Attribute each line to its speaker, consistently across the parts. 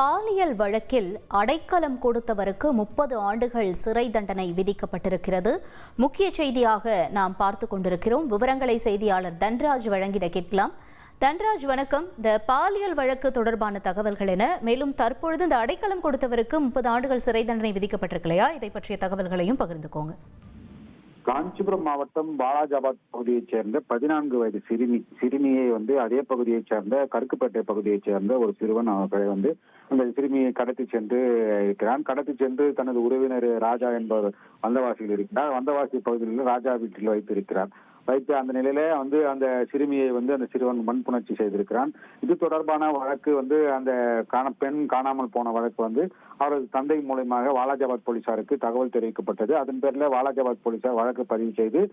Speaker 1: பாலியல் வழக்கில் அடைக்கலம் கொடுத்தவருக்கு முப்பது ஆண்டுகள் சிறை தண்டனை விதிக்கப்பட்டிருக்கிறது. முக்கிய செய்தியாக நாம் பார்த்து கொண்டிருக்கிறோம். விவரங்களை செய்தியாளர் தன்ராஜ் வழங்கிட கேட்கலாம். தன்ராஜ் வணக்கம். இந்த பாலியல் வழக்கு தொடர்பான தகவல்கள் என மேலும் தற்பொழுது இந்த அடைக்கலம் கொடுத்தவருக்கு முப்பது ஆண்டுகள் சிறை தண்டனை விதிக்கப்பட்டிருக்கலையா? இதை பற்றிய தகவல்களையும் பகிர்ந்துக்கோங்க.
Speaker 2: காஞ்சிபுரம் மாவட்டம் பாலாஜாபாத் பகுதியைச் சேர்ந்த பதினான்கு வயது சிறுமி சிறுமியை வந்து அதே பகுதியைச் சேர்ந்த கருக்குப்பேட்டை பகுதியைச் சேர்ந்த ஒரு சிறுவன் அவர்களை வந்து அந்த சிறுமியை கடத்தி சென்று இருக்கிறான். கடத்தி சென்று தனது உறவினர் ராஜா என்பவர் வந்தவாசியில் இருக்கிறார். வந்தவாசி பகுதியில் ராஜா வீட்டில் வைத்திருக்கிறார். வைத்து அந்த நிலையில வந்து அந்த சிறுமியை வந்து அந்த சிறுவன் மண்புணர்ச்சி செய்திருக்கிறான். இது தொடர்பான வழக்கு வந்து அந்த காண பெண் காணாமல் போன வழக்கு வந்து அவரது தந்தை மூலயமாக வாலாஜாபாத் போலீசாருக்கு தகவல் தெரிவிக்கப்பட்டது. அதன் பேரில் வாலாஜாபாத் போலீசார் வழக்கு பதிவு செய்து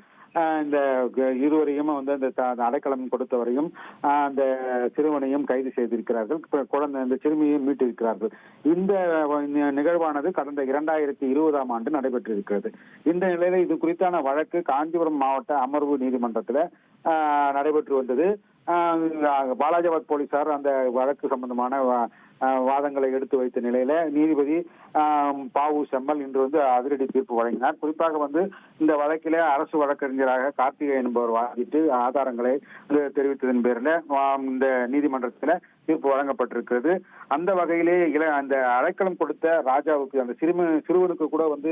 Speaker 2: இந்த க- இருவரையும் வந்து அந்த அடைக்கலம் கொடுத்தவரையும் அந்த சிறுவனையும் கைது செய்திருக்கிறார்கள். குழந்தை இந்த சிறுமியை மீட்டிருக்கிறார்கள். இந்த நிகழ்வானது கடந்த இரண்டாயிரத்தி இருபதாம் ஆண்டு நடைபெற்றிருக்கிறது. இந்த நிலையில இது குறித்தான வழக்கு காஞ்சிபுரம் மாவட்ட அமர்வு நீதிமன்றத்தில் ஆஹ், நடைபெற்று வந்தது. பாலாஜாபாத் போலீசார் அந்த வழக்கு சம்பந்தமான வாதங்களை எடுத்து வைத்த நிலையில நீதிபதி பாவு செம்மல் இன்று வந்து அதிரடி தீர்ப்பு வழங்கினார். குறிப்பாக வந்து இந்த வழக்கில அரசு வழக்கறிஞராக கார்த்திகை என்பவர் வாதிட்டு ஆதாரங்களை தெரிவித்ததன் பேரில் இந்த நீதிமன்றத்தில் தீர்ப்பு வழங்கப்பட்டிருக்கிறது. அந்த வகையிலே இள அந்த அடைக்கலம் கொடுத்த ராஜாவுக்கு அந்த சிறுவன் சிறுவனுக்கு கூட வந்து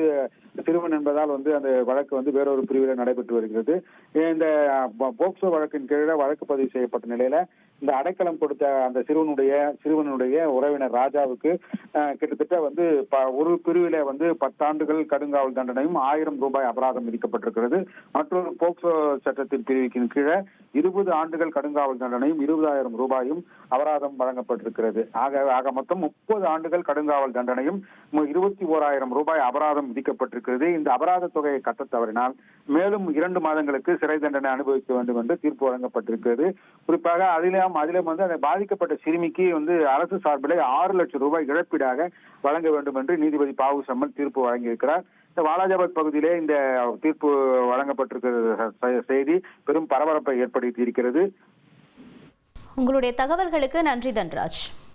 Speaker 2: சிறுவன் என்பதால் வந்து அந்த வழக்கு வந்து வேறொரு பிரிவில் நடைபெற்று வருகிறது. இந்த போக்சோ வழக்கின் கீழே வழக்கு பதிவு செய்யப்பட்ட நிலையில இந்த அடைக்கலம் கொடுத்த அந்த சிறுவனுடைய சிறுவனுடைய உறவினர் ராஜாவுக்கு கிட்டத்தட்ட வந்து ப- ஒரு பிரிவில வந்து பத்தாண்டுகள் கடுங்காவல் தண்டனையும் ஆயிரம் ரூபாய் அபராதம் விதிக்கப்பட்டிருக்கிறது. மற்றொரு போக்சோ சட்டத்தின் பிரிவுக்கின் கீழே இருபது ஆண்டுகள் கடுங்காவல் தண்டனையும் இருபதாயிரம் ரூபாயும் அபராதம் வழங்கப்பட்டிருக்கிறது. ஆக ஆக மொத்தம் முப்பது ஆண்டுகள் கடுங்காவல் தண்டனையும் இருபத்தி ஓராயிரம் ரூபாய் அபராதம் விதிக்கப்பட்டிருக்கிறது. இந்த அபராத தொகையை கட்டத் தவறினால் மேலும் இரண்டு மாதங்களுக்கு சிறை தண்டனை அனுபவிக்க வேண்டும் என்று தீர்ப்பு வழங்கப்பட்டிருக்கிறது. குறிப்பாக அதிலும் அதிலும் வந்து அந்த பாதிக்கப்பட்ட சிறுமிக்கு வந்து அரசு சார்பில் ஆறு லட்சம் ரூபாய் இழப்பீடாக வழங்க வேண்டும் என்று நீதிபதி பாவு சம்மன் தீர்ப்பு வழங்கியிருக்கிறார். இந்த வாலாஜாபாத் பகுதியிலே இந்த தீர்ப்பு வழங்கப்பட்டிருக்கிற செ- செய்தி பெரும் பரபரப்பை ஏற்படுத்தி இருக்கிறது.
Speaker 1: உங்களுடைய தகவல்களுக்கு நன்றி தன்ராஜ்.